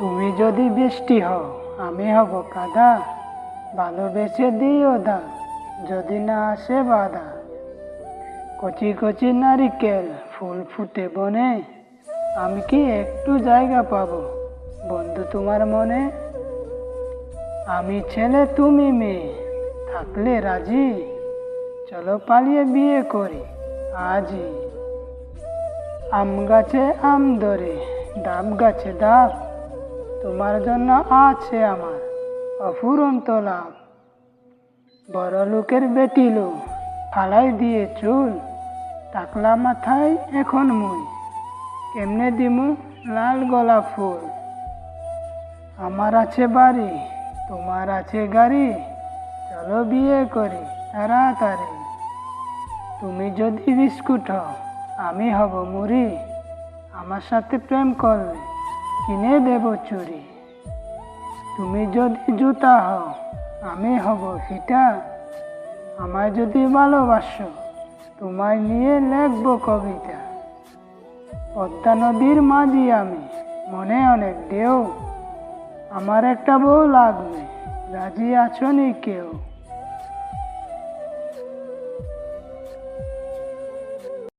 তুমি যদি বৃষ্টি হও, আমি হব কাদা। ভালোবেসে দিও দা, যদি না আসে বাধা কচি কচি নারিকেল ফুল ফুটে বনে, আমি কি একটু জায়গা পাবো বন্ধু তোমার মনে? আমি ছেলে, তুমি মেয়ে, থাকলে রাজি। চলো পালিয়ে বিয়ে করি আজই। আম গাছে আম ধরে, ডাব গাছে ডাব। তোমার জন্য আছে আমার অফুরন্ত লাভ। বড় লোকের বেটিলো ফালাই দিয়ে চুল, টাকলা মাথায় এখন মুই, কেমনে দিমু লাল গোলাপ ফুল? আমার আছে বাড়ি, তোমার আছে গাড়ি, চলো বিয়ে করি তাড়াতাড়ি। তুমি যদি বিস্কুট হও, আমি হব মুড়ি, আমার সাথে প্রেম করলে কিনে দেব চুরি তুমি যদি জুতা হও, আমি হব হিটা আমায় যদি ভালোবাসো, তোমায় নিয়ে লিখব কবিতা। পদ্মা নদীর মাঝি আমি, মনে অনেক ঢেউ আমার একটা বউ লাগবে, রাজি আছো নি কেউ?